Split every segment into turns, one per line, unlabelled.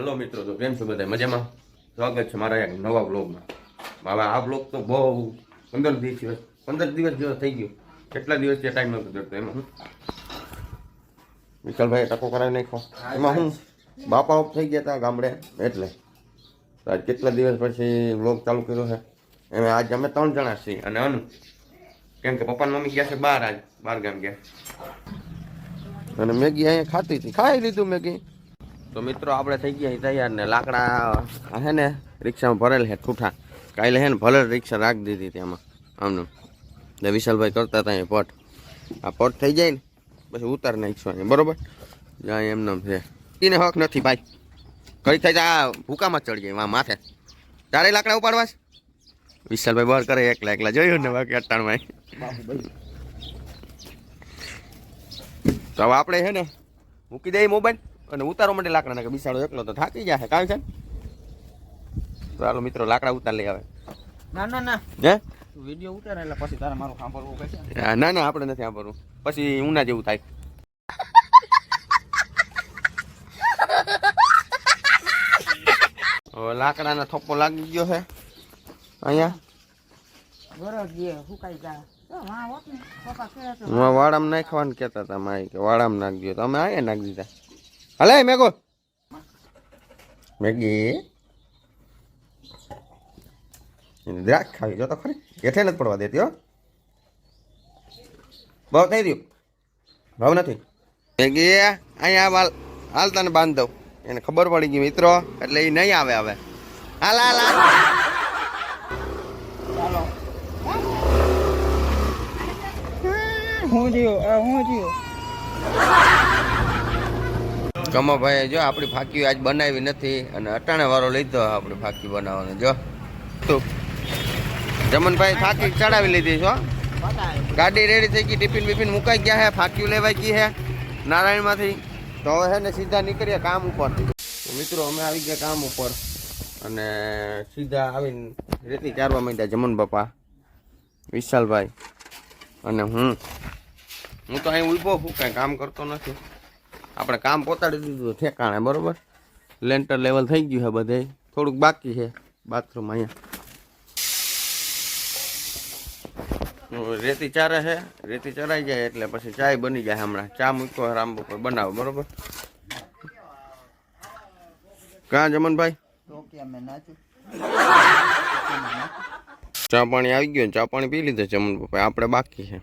Hello મિત્રો, તો કેમ છો બધા? મજામાં? સ્વાગત છે મારા એક નવા બ્લોગમાં હવે આ બ્લોગ તો બહુ પંદર દિવસ પંદર દિવસ જેવો થઈ ગયો. કેટલા દિવસ જે ટાઈમ નતો જતો એમાં વિશાલભાઈ ટકો કરાવી નાખ્યો. એમાં હું બાપા ઓફ થઈ ગયા હતા ગામડે, એટલે આજ કેટલા દિવસ પછી બ્લોગ ચાલુ કર્યો છે? એમાં આજ અમે ત્રણ જણા છીએ. અને અનુ, કેમ કે પપ્પા મમ્મી ગયા છે બહાર આજ, બહાર ગામ ગયા. અને મેગી અહીંયા ખાતી હતી. ખાઈ લીધું મેગી. તો મિત્રો, આપણે થઈ ગયા તૈયાર ને લાકડા હે ને રિક્ષામાં ભરેલ છે, ઠૂઠા. કાલે હે ને ભલે રિક્ષા રાખી દીધી તેમાં આમાં, આમનું. એટલે વિશાલભાઈ કરતા હતા પટ. આ પટ થઈ જાય ને, પછી ઉતાર નાખશું અહીંયા, બરોબર? જાય એમને એમ છે. એને હક નથી ભાઈ. કઈ થાય આ ભૂકામાં ચડી જાય માથે. તારે લાકડા ઉપાડવા છે? વિશાલભાઈ બર કરે, એકલા એકલા જોયું ને બાકી અટ્ટાણમાં તો આપણે છે ને મૂકી દઈએ મોબાઈલ અને ઉતારો માટે લાકડા નાખે બિસાડો એકલો તો થાકી જશે કાંઈ છે? ચાલો મિત્રો લાકડા ઉતાર લઈ આવે
ના ના ના.
હે?
વીડિયો ઉતારે એટલે પછી તારે મારું સાંભળવું
પડશે ના. ના આપણે નથી સાંભળવું. પછી ઉના જેવું થાય. લાકડાનો થપ્પો લાગી ગયો છે અહીંયા.
બરોબર જે સુકાઈ જાય તો માં હોત ને પપ્પા કહે તો
હું વાડામાં નાખવાનું કેતા હતા માય કે વાળામાં નાખજો દીધો અમે અહીંયા નાખી દીધા. હલે મેગો મેગી દ્રાક્ષ ખાવી જો તો ખરી હેઠે નથી પડવા દેતી હો ભાવ થઈ રહ્યું ભાવ નથી મેગી અહીંયા હાલ હાલતા ને બાંધ દઉં એને ખબર પડી ગઈ મિત્રો એટલે એ નહીં આવે હવે હાલ હાલ હાલ
હું થયું હું થયું
કમો ભાઈ જો આપણી ફાકી આજ બનાવી નથી અને અટાણે વાળો લીધો આપણી ફાકી બનાવવાનો, જો. તું જમનભાઈ ફાકી ચડાવી લીધી છો ગાડી રેડી થઈ ગઈ, ટિફિન બિફિન મુકાઈ ગયા હે ફાક્યું લેવાઈ ગઈ હે, નારાયણમાંથી. તો હવે હે ને સીધા નીકળીએ કામ ઉપર. મિત્રો, અમે આવી ગયા કામ ઉપર અને સીધા આવીને રેતી ચારવા માંડ્યા જમન બાપા, વિશાલભાઈ અને હું. હું તો અહીં ઊભો છું, કાંઈ કામ કરતો નથી. આપણે કામ પોતાડી દીધું ઠેકાણે, બરોબર? લેન્ટર લેવલ થઈ ગયું છે બધે. થોડુંક બાકી છે બાથરૂમ અહીંયા. રેતી ચારે છે. રેતી ચરાઈ જાય એટલે પછી ચાય બની જાય હમણાં. ચા મૂકો રામ બપોર બનાવો, બરોબર? કાં જમનભાઈ?
તો કે અમે નાચું
ચા પાણી આવી ગયું ચા પાણી પી લીધું જમન પપ્પા આપણે બાકી છે.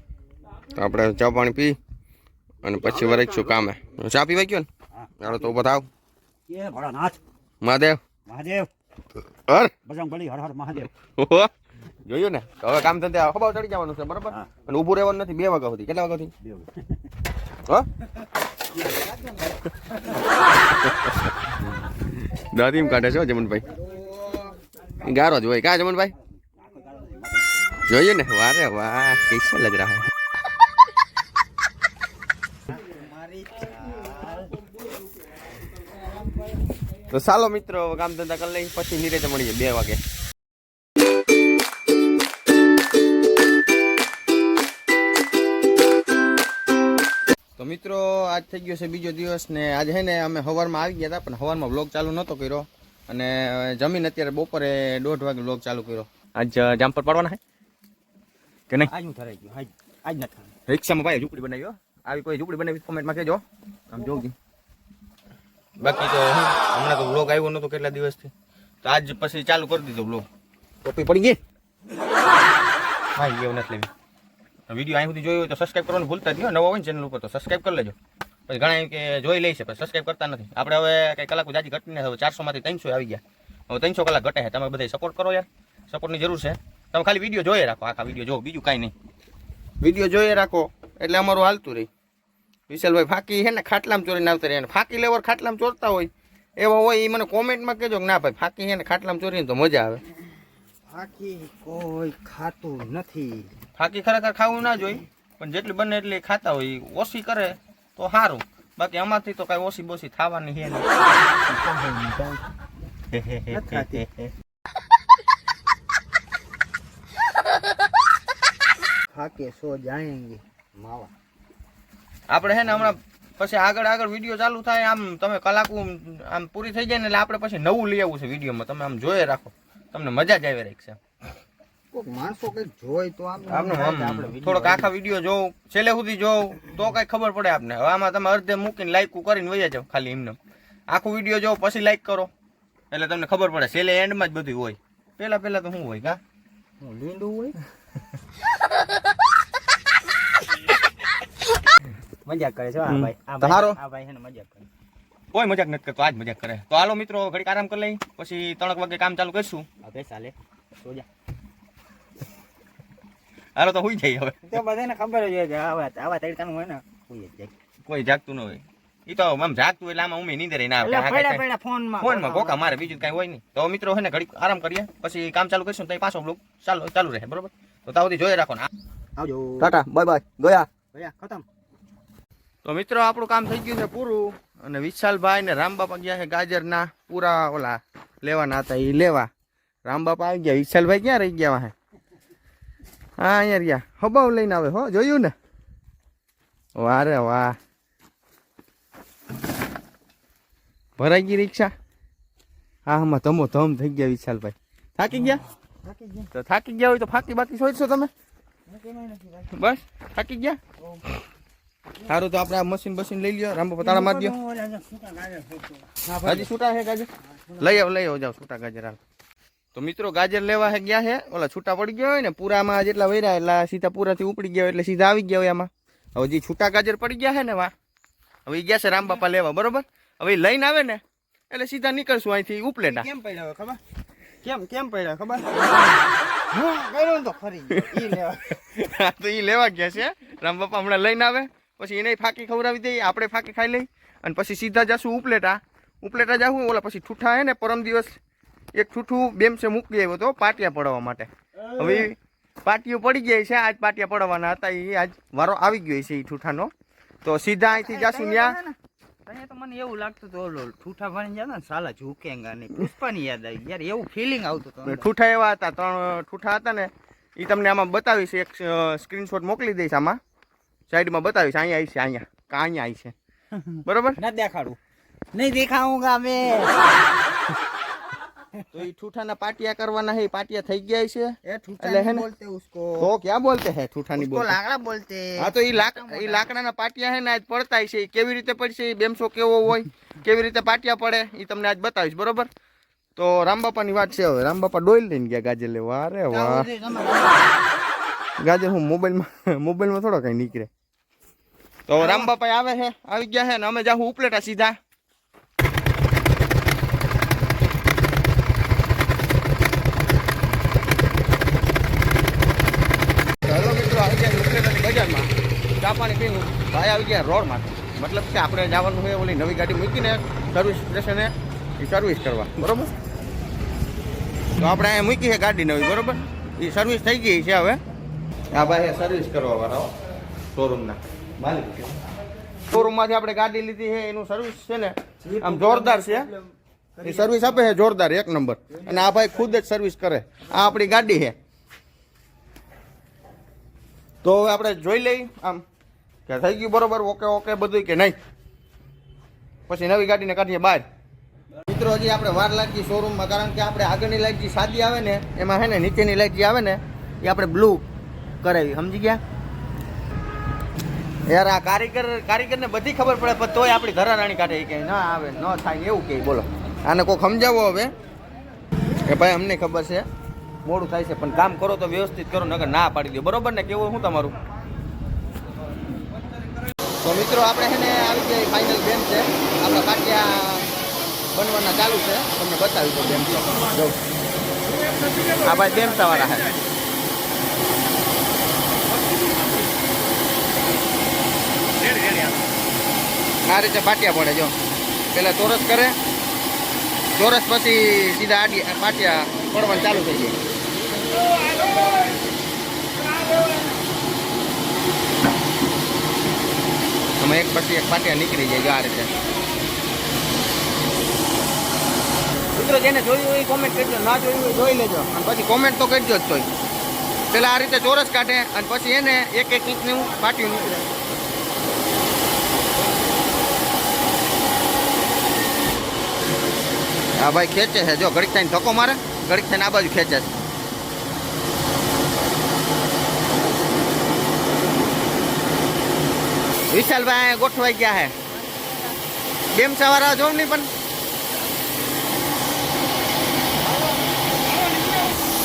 તો આપણે ચા પાણી પી અને પછી વરે છું કામ. ચા પીવા ગયો ને? ચાલો તો બતાવ થાવ.
એ ભોળાનાથ.
મહાદેવ.
મહાદેવ.
હર.
બજરંગ બલી હર હર મહાદેવ.
જોયું ને? હવે કામ ધંધે હબાવ ચડી જવાનું છે બરાબર? અને ઊભું રહેવાનું નથી બે વાગ્યા સુધી. કેટલા વાગ્યા સુધી? હો? દાદીમ કાઢે છો જમનભાઈ. ગારો જ હોય. કા જમનભાઈ? જોઈએ ને? વારે વાહ કેસો લગ રહા તો ચાલો મિત્રો કામ ધંધા કરી લઈ પછી નીરજ મળીએ બે વાગે. તો મિત્રો આજ થઈ ગયો છે બીજો દિવસ ને આજે હે ને અમે સવારમાં આવી ગયા હતા પણ સવારમાં બ્લોગ ચાલુ નહોતો કર્યો. અને જમીન અત્યારે બપોરે દોઢ વાગે વ્લોગ ચાલુ કર્યો. આજ જામપર પાડવાના હે? કે નહીં?
આજ હું થરાઈ ગયો આજ આજ નથી.
રિક્ષામાં ભાઈ ઝૂંપડી બનાવી હો. આવી કોઈ ઝૂંપડી બનાવી કોમેન્ટમાં કહેજો. આમ જોઉં બાકી તો હમણાં તો વ્લોગ આવ્યો નતો કેટલા દિવસથી. તો આજ પછી ચાલુ કરી દીધો વ્લોગ ટોપી પડી ગઈ? હા એવું નથી લેવી. વીડિયો અહીં સુધી જોયો હોય તો સબસ્ક્રાઈબ કરવાનું ભૂલતા જ નહીં. નવો હોય ને ચેનલ ઉપર તો સબસ્ક્રાઈબ કરી લેજો. પછી ઘણા એમ કે જોઈ લે છે પણ સબસ્ક્રાઈબ કરતા નથી. આપણે હવે કંઈ કલાક જાજી ઘટીને હવે ચારસોમાંથી ત્રણસો આવી ગયા. હવે ત્રણસો કલાક ઘટે છે. તમે બધા સપોર્ટ કરો યાર. સપોર્ટની જરૂર છે. તમે ખાલી વીડિયો જોઈએ રાખો. આખા વીડિયો જો બીજું કાંઈ નહીં. વીડિયો જોઈએ રાખો. એટલે અમારું હાલતું રહી. વિશાલભાઈ ફાકી છે ને ખાટલામાં ચોરીને આવતા રહે ફાકી લેવર ખાટલામાં ચોરતા હોય એવા હોય એ મને કોમેન્ટમાં કહેજો કે ના ભાઈ ફાકી છે ને ખાટલામાં ચોરીને તો મજા આવે.
ફાંકી કોઈ ખાતું નથી.
ફાકી ખરેખર ખાવું ના જોઈએ પણ જેટલી બને એટલી ખાતા હોય ઓછી કરે તો સારું બાકી અમારથી તો કાંઈ ઓછી બોછી થવાની છે
ખાકે સો જાણેંગે માવા.
આપણે હે ને હમણાં
પછી આગળ આગળ વીડિયો ચાલુ થાય આમ તમે કલાકું આમ પૂરી થઈ જાય ને એટલે આપણે પછી નવું લઈ આવવું છે વિડીયોમાં. તમે આમ જોઈએ રાખો. તમને મજા જ આવી
માણસો કંઈક જોઈ તો આપણે video
થોડોક આખા વીડિયો જોઉં છેલ્લે સુધી જોઉં તો કઈ ખબર પડે આપને. હવે આમાં તમે અર્ધે મૂકીને લાઈક કરીને વહી જાવ ખાલી એમને. આખું વીડિયો જોવો પછી લાઈક કરો. એટલે તમને ખબર પડે છેલ્લે એન્ડમાં જ બધું હોય. પેલા પેલા તો શું હોય કા?
લીંડું હોય? મજાક કરે છે. આ ભાઈ આ. ભાઈ આ ભાઈ છે ને મજાક કરે.
કોઈ મજાક નથી કરતો આજ મજાક કરે. તો હાલો મિત્રો ઘડીક આરામ કરી લઈ પછી ત્રણક વાગે કામ ચાલુ કરીશું.
હવે ચાલે સોજા
હાલો તો હુઈ જાય હવે.
તો બધાને ખબર જ હોય આવા આવા તડકાનું હોય ને હુઈ જાય.
કોઈ જાગતું ન હોય. એ તો આમ જાગતું એટલે આમાં ઉમી નીંદર ના આવે
ફોનમાં.
ફોનમાં કોકા મારે બીજું કઈ હોય નહીં. તો મિત્રો છે ને ઘડીક આરામ કરીએ પછી કામ ચાલુ કરીશું તો પાછો બ્લોગ ચાલુ ચાલુ રહે બરોબર? તો તાવથી જોઈ રાખો ને.
આવજો.
ટાટા બાય બાય ગયા.
ગયા ખતમ.
તો મિત્રો આપણું કામ થઈ ગયું છે પૂરું. અને વિશાલભાઈ ને રામબાપા ગયા છે ગાજરના. પૂરા ઓલા લેવાના હતા એ લેવા. રામબાપા આવી ગયા. વિશાલભાઈ ક્યાં રહી ગયા હે હા અહીંયા રહ્યા. હબાવ લઈને આવે. હો જોયું ને? વાહ રે વાહ. ભરાઈ ગઈ રિક્ષા? હા આમાં ધમો ધમ થઈ ગયા વિશાલભાઈ. થાકી ગયા?
થાકી ગયા.
તો થાકી ગયા હોય તો ફાકી બાકી સોચશો તમે?
કેમાંય નથી ભાઈ.
બસ થાકી ગયા? સારું તો આપણે આ મશીન બસીન લઈ લ્યો. રામ તાળા મારી દો
હું.
હજી છૂટા છે ગાજર? લઈ આવ લઈ આવ જાવ છૂટા ગાજર હાલ. તો મિત્રો ગાજર લેવા હે ગયા છે ઓલા છૂટા પડી ગયા હોય ને પૂરામાં જેટલા વૈરા એટલા સીધા પૂરાથી ઉપડી ગયા એટલે સીધા આવી ગયા હોય આમાં. હવે જે છૂટા ગાજર પડી ગયા છે ને વા હવે એ ગયા છે રામ બાપા લેવા બરોબર? હવે એ લઈને આવે ને એટલે સીધા નીકળશું અહીંથી ઉપલેટા
કેમ પડ્યા ખબર? કેમ કેમ પડ્યા ખબર? હું તો ઈ લેવા.
ગયા છે. રામ બાપા હમણાં લઈને આવે. પછી એને ફાંકી ખવડાવી દઈએ આપણે ફાંકી ખાઈ લઈ અને પછી સીધા જાશું ઉપલેટા. ઉપલેટા જાવું ઓલા પછી ઠૂઠા હે ને પરમ દિવસ એક ઠૂઠું બેમસે મૂકી આવ્યો હતો પાટિયા પડવા માટે. હવે ઈ પાટીઓ પડી ગયા છે આજ પાટિયા પડવાના હતા એ આજ વારો આવી ગયો છે એ ઠૂઠાનો. તો સીધા અહીંથી જાશું ત્યાં
અહીંયા તો મને એવું લાગતું હતું ઓલો ઠૂઠા ભણી જાય ને સાલા ઝૂકેંગા ને પુષ્પાની યાદ આવી યાર એવું ફિલિંગ આવતું હતું.
ઠૂઠા એવા હતા ત્રણ ઠૂઠા હતા ને એ તમને આમાં બતાવીશ એક સ્ક્રીનશોટ મોકલી દઈશ આમાં. સાઈડમાં બતાવીશ અહીંયા આવી છે અહીંયા. કા અહીંયા આવી છે બરોબર?
ના દેખાડું. નહીં દેખાઉંગા ગામે
તો એ ઠૂઠાના પાટિયા કરવાના હે પાટિયા થઈ ગયા છે.
એ ઠૂઠા
હે
બોલતે ઉસકો.
તો ક્યાં બોલતે હે ઠૂઠાની બોલતે?
લાકડા બોલતે.
હા તો એ એ લાકડાના પાટિયા હે ને આજ પડતા છે કેવી રીતે પડશે એ બેમસો કેવો હોય કેવી રીતે પાટિયા પડે એ તમને આજ બતાવીશ બરોબર? તો રામબાપાની વાત છે હવે. રામબાપા ડોઈલ લઈને ગયા ગાજર લેવા અરે વાહ. ગાજર હું મોબાઈલમાં મોબાઈલમાં થોડો કઈ નીકળે. તો રામબાપા આવે છે આવી ગયા છે ને અમે જાહું ઉપલેટા સીધા. હેલો મિત્રો આવી ગયા ઉપલેટાની બજારમાં. ચા પાણી પીનું ભાઈ આવી ગયા રોડમાં. મતલબ કે આપણે જવાનું હોય ઓલી નવી ગાડી મૂકીને સર્વિસ સ્ટેશને એ સર્વિસ કરવા. બરોબર? તો આપણે અહીંયા મૂકી છે ગાડી નવી બરોબર? એ સર્વિસ થઈ ગઈ છે હવે. આ ભાઈ સર્વિસ કરવા વાળા શોરૂમના શોરૂમમાંથી આપણે ગાડી લીધી છે એનું સર્વિસ છે ને આમ જોરદાર છે. એ સર્વિસ આપે છે જોરદાર એક નંબર અને આ ભાઈ ખુદ જ સર્વિસ કરે. આ આપણી ગાડી છે. તો હવે આપણે જોઈ લઈ આમ કે થઈ ગયું બરોબર ઓકે ઓકે બધું કે નહીં. પછી નવી ગાડીને કાઢીએ બહાર. મિત્રો હજી આપણે વાર લાગી શોરૂમમાં કારણ કે આપણે આગળની લાઈટ જે સાદી આવે ને એમાં છે ને નીચેની લાઈટ જે આવે ને એ આપણે બ્લુ કરાવી. સમજી ગયા? યાર, આ કારીગર કારીગરને બધી ખબર પડે, પણ તોય આપણી ઘરારાણી કાઢે કે ના આવે, ન થાય, એવું કે, બોલો. આને કોઈ સમજાવો હવે. કે ભાઈ, અમને ખબર છે, મોડું થાય છે, પણ કામ કરો તો વ્યવસ્થિત કરો નગર ના પાડી દો. બરોબર ને? કેવું શું તમારું? તો મિત્રો, આપણે છે ને આવી ગયા ફાઇનલ બેન છે. આપણા પાટિયા બનવાના ચાલુ છે. તમને બતાવી દો બેન જો આ ભાઈ બેમતા વાળા છે આ રીતે પાટિયા પડે જો. પેલા ચોરસ કરે ચોરસ પછી સીધા આડી પાટિયા પડવાનું ચાલુ થઈ જાય. આમાં એક પછી એક પાટિયા નીકળી જાય જો આ રીતે. મિત્રો જેને જોયું હોય કોમેન્ટ કરજો ના જોયું હોય જોઈ લેજો. અને પછી કોમેન્ટ તો કરજો જ તોય. પેલા આ રીતે ચોરસ કાઢે અને પછી એને એક એક ઇંચનું પાટિયું નીકળે. આ ભાઈ ખેંચે છે. જો ઘડીક થઈને ધક્કો મારે, ઘડીક થઈને આ બાજુ ખેંચે છે. વિશાલભાઈ ગોઠવાઈ ગયા હે. કેમ સવારે જોઉં નહીં પણ.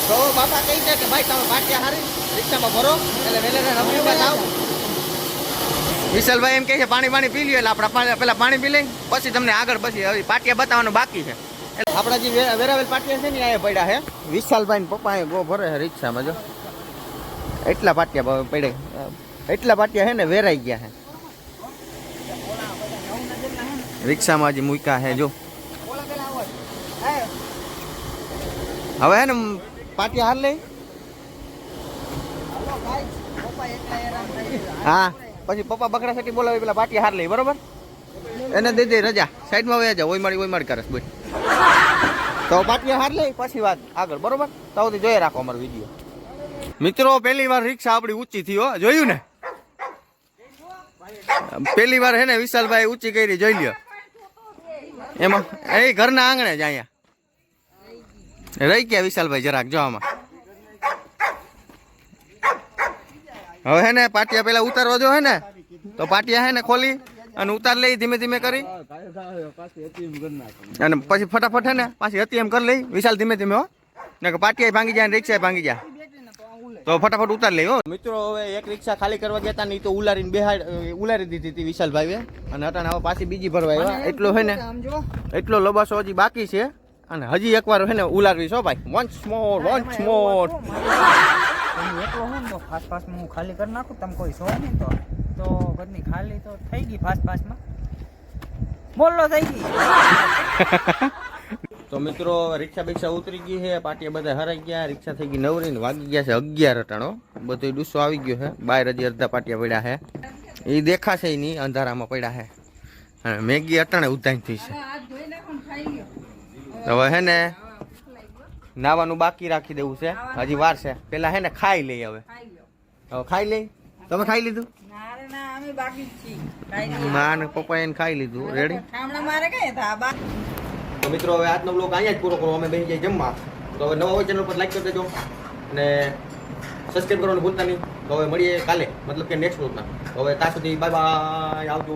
તો બાપા કહી દે કે ભાઈ, તમે પાટિયા હારી, રિક્ષામાં ભરો, એટલે વેલેરા રમણીમાં જાઓ વિશાલભાઈ એમ કહે છે પાણી પાણી પી લ્યો, એટલે આપણે પેલા પાણી પી લઈ, પછી તમને આગળ પછી હવે પાટિયા બતાવવાનું બાકી છે. આપણા જે વેરાવેલ પાટિયા છે ને અહીંયા પડ્યા છે. વિશાલભાઈ પપ્પા અહીંયા ગો ભરે છે રિક્ષામાં, જો. એટલા પાટિયા પડે. એટલા પાટિયા છે ને, વેરાઈ ગયા છે. રિક્ષામાં હજી મૂક્યા છે, જો. હવે હે ને પાટિયા હાર લઈ. હા, પછી પપ્પા બકરા સાથે બોલાવી, પેલા પાટિયા હાર લઈ, બરોબર? એને દે દે, રજા. સાઈડમાં વયા જાવ ઓય મારી, ઓય બોલ તો પાટિયા હાર લઈ પછી વાત આગળ, બરોબર? તો જોઈ રાખો અમારો વીડિયો. મિત્રો, પહેલી વાર રિક્ષા આપણી ઊંચી થઈ જોયું ને? પહેલી વાર હે ને વિશાલભાઈ ઊંચી કરી, જોઈ લ્યો. એમાં, એ ઘરના આંગણે જ અહીંયા. રહી ગયા વિશાલભાઈ જરાક, જો આમાં. હવે હે ને, પાટિયા પેલા ઉતારવા જો હે ને, તો પાટિયા હે ને ખોલી. અને ઉતાર લઈ ધીમે ધીમે કરી. અને પછી ફટાફટ હે ને પાછી હતી એમ કરી લઈ. વિશાલ ધીમે ધીમે હો. ને કે પાટિયા ભાંગી જાય રિક્ષા ભાંગી જાય. તો ફટાફટ ઉતાર લઈ હો. મિત્રો હવે એક રિક્ષા ખાલી કરવા ગયા હતા ને તો ઉલારીને બેહાડ ઉલારી દીધી હતી વિશાલભાઈએ. અને હતા હવે પાછી બીજી ભરવા આવ્યા એટલો હે ને એટલો લબાસો હજી બાકી છે. અને હજી એકવાર હે ને ઉલારવી છો ભાઈ. વન્સ મોર વન્સ મોર
એકલો હોય ને ફાસ્ટ હું ખાલી કરી નાખું. તમે કોઈ સો નહીં તો. તો ઘરની ખાલી તો થઈ ગઈ ફાસ્ટ ફાસ્ટમાં બોલો થઈ ગઈ.
તો મિત્રો રિક્ષા બિક્ષા ઉતરી ગઈ છે પાટિયા બધા હરાઈ ગયા રિક્ષા થઈ ગઈ નવરી વાગી ગયા છે અગિયાર અટાણો. બધો ડુસ્સો આવી ગયો છે બાર હજી અડધા પાટિયા પડ્યા છે. એ દેખાશે નહીં અંધારામાં પડ્યા છે. અને મેગી અટાણે ઉધાઈ થઈ છે. હવે હે ને નાવાનું બાકી રાખી દેવું છે. હજી વાર છે. પેલા હે ને ખાઈ લઈ હવે. હવે ખાઈ લઈ? તમે ખાઈ લીધું?
ના ના
પપ્પા એને ખાઈ લીધું. રેડી
મારે
તો મિત્રો હવે આજનો બ્લોગ અહીંયા જ પૂરો કરો. અમે બેસી જઈએ જમવા. તો હવે નવા હોય ચેનલ પર લાઈક કરી દેજો. અને સબસ્ક્રાઈબ કરવાનું ભૂલતા નહીં. તો હવે મળીએ કાલે. મતલબ કે નેક્સ્ટ બ્લોગમાં તો હવે ત્યાં સુધી બાય બાય આવજો.